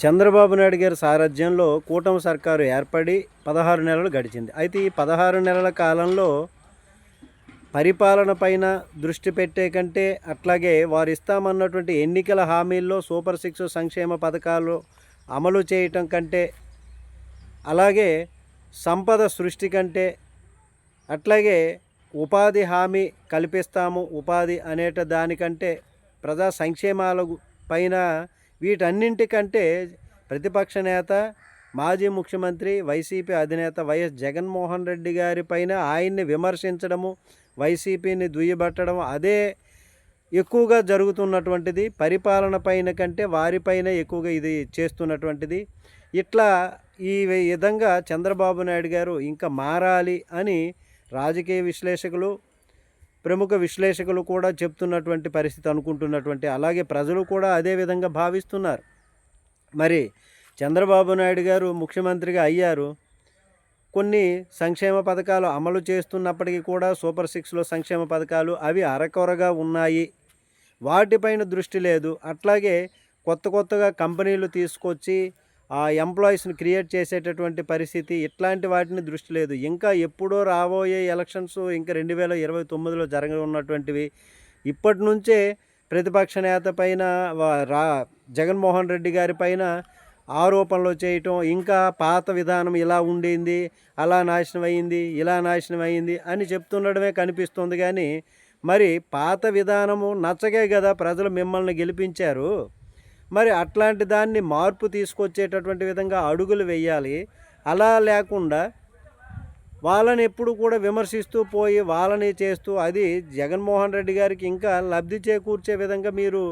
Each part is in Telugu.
చంద్రబాబు నాయుడు గారి సారథ్యంలో కూటమి సర్కారు ఏర్పడి పదహారు నెలలు గడిచింది. అయితే ఈ పదహారు నెలల కాలంలో పరిపాలన పైన దృష్టి పెట్టే కంటే అట్లాగే వారు ఇస్తామన్నటువంటి ఎన్నికల హామీల్లో సూపర్ సిక్స్ సంక్షేమ పథకాలు అమలు చేయటం కంటే అలాగే సంపద సృష్టి కంటే అట్లాగే ఉపాధి హామీ కల్పిస్తాము ఉపాధి అనేట దానికంటే ప్రజా సంక్షేమాల పైన వీటన్నింటికంటే ప్రతిపక్ష నేత మాజీ ముఖ్యమంత్రి వైసీపీ అధినేత వైఎస్ జగన్మోహన్ రెడ్డి గారి పైన ఆయన్ని విమర్శించడము వైసీపీని దుయ్యబట్టడం అదే ఎక్కువగా జరుగుతున్నటువంటిది. పరిపాలన పైన కంటే వారిపైన ఎక్కువగా ఇది చేస్తున్నటువంటిది. ఇట్లా ఈ విధంగా చంద్రబాబు నాయుడు గారు ఇంకా మారాలి అని రాజకీయ విశ్లేషకులు ప్రముఖ విశ్లేషకులు కూడా చెప్తున్నటువంటి పరిస్థితి అనుకుంటున్నటువంటి అలాగే ప్రజలు కూడా అదే విధంగా భావిస్తున్నారు. మరి చంద్రబాబు నాయుడు గారు ముఖ్యమంత్రిగా అయ్యారు. కొన్ని సంక్షేమ పథకాలు అమలు చేస్తున్నప్పటికీ కూడా సూపర్ సిక్స్లో సంక్షేమ పథకాలు అవి అరకొరగా ఉన్నాయి. వాటిపైన దృష్టి లేదు. అట్లాగే కొత్త కొత్తగా కంపెనీలు తీసుకొచ్చి ఆ ఎంప్లాయీస్ని క్రియేట్ చేసేటటువంటి పరిస్థితి ఇట్లాంటి వాటిని దృష్టి లేదు. ఇంకా ఎప్పుడో రాబోయే ఎలక్షన్స్ ఇంకా రెండు వేల ఇరవై తొమ్మిదిలో జరగనున్నటువంటివి. ఇప్పటి నుంచే ప్రతిపక్ష నేత పైన రా జగన్మోహన్ రెడ్డి గారి పైన ఆరోపణలు చేయటం ఇంకా పాత విధానం ఇలా ఉండింది అలా నాశనం అయింది ఇలా నాశనం అయింది అని చెప్తుండడమే కనిపిస్తుంది కానీ మరి పాత విధానము నచ్చగే కదా ప్రజలు మిమ్మల్ని గెలిపించారు? మరి అట్లాంటి దాన్ని మార్పు తీసుకొచ్చేటటువంటి విధంగా అడుగులు వేయాలి. అలా లేకుండా వాళ్ళని ఎప్పుడు కూడా విమర్శిస్తూ పోయి వాళ్ళని చేస్తూ అది జగన్మోహన్ రెడ్డి గారికి ఇంకా లబ్ధి చేకూర్చే విధంగా మీరు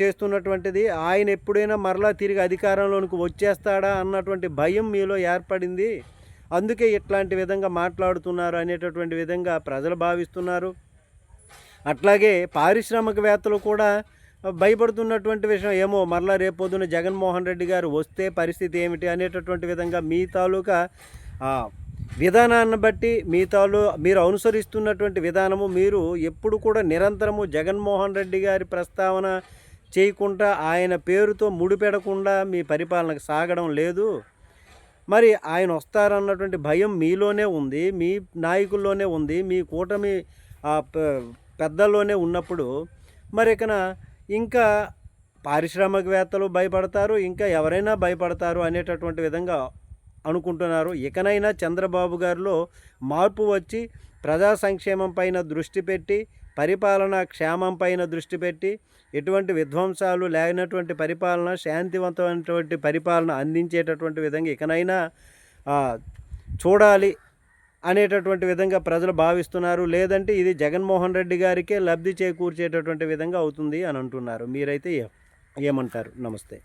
చేస్తున్నటువంటిది. ఆయన ఎప్పుడైనా మరలా తిరిగి అధికారంలోనికి వచ్చేస్తాడా అన్నటువంటి భయం మీలో ఏర్పడింది. అందుకే ఇట్లాంటి విధంగా మాట్లాడుతున్నారు అనేటటువంటి విధంగా ప్రజలు భావిస్తున్నారు. అట్లాగే పారిశ్రామికవేత్తలు కూడా భయపడుతున్నటువంటి విషయం ఏమో మరలా రేపొద్దున జగన్మోహన్ రెడ్డి గారు వస్తే పరిస్థితి ఏమిటి అనేటటువంటి విధంగా మీ తాలూకా విధానాన్ని బట్టి మీ తాలూ మీరు అనుసరిస్తున్నటువంటి విధానము మీరు ఎప్పుడు కూడా నిరంతరము జగన్మోహన్ రెడ్డి గారి ప్రస్తావన చేయకుండా ఆయన పేరుతో ముడిపెడకుండా మీ పరిపాలనకు సాగడం లేదు. మరి ఆయన వస్తారన్నటువంటి భయం మీలోనే ఉంది మీ నాయకుల్లోనే ఉంది మీ కూటమి ఆ, పెద్దల్లోనే ఉన్నప్పుడు. మరి ఇకన ఇంకా పారిశ్రామికవేత్తలు భయపడతారు ఇంకా ఎవరైనా భయపడతారు అనేటటువంటి విధంగా అనుకుంటున్నారు. ఇకనైనా చంద్రబాబు గారిలో మార్పు వచ్చి ప్రజా సంక్షేమం పైన దృష్టి పెట్టి పరిపాలన క్షేమం పైన దృష్టి పెట్టి ఎటువంటి విధ్వంసాలు లేనటువంటి పరిపాలన శాంతివంతమైనటువంటి పరిపాలన అందించేటటువంటి విధంగా ఇకనైనా చూడాలి అనేటటువంటి విధంగా ప్రజలు భావిస్తున్నారు. లేదంటే ఇది జగన్మోహన్ రెడ్డి గారికే లబ్ధి చేకూర్చేటటువంటి విధంగా అవుతుంది అని అంటున్నారు. మీరైతే ఏమంటారు? నమస్తే.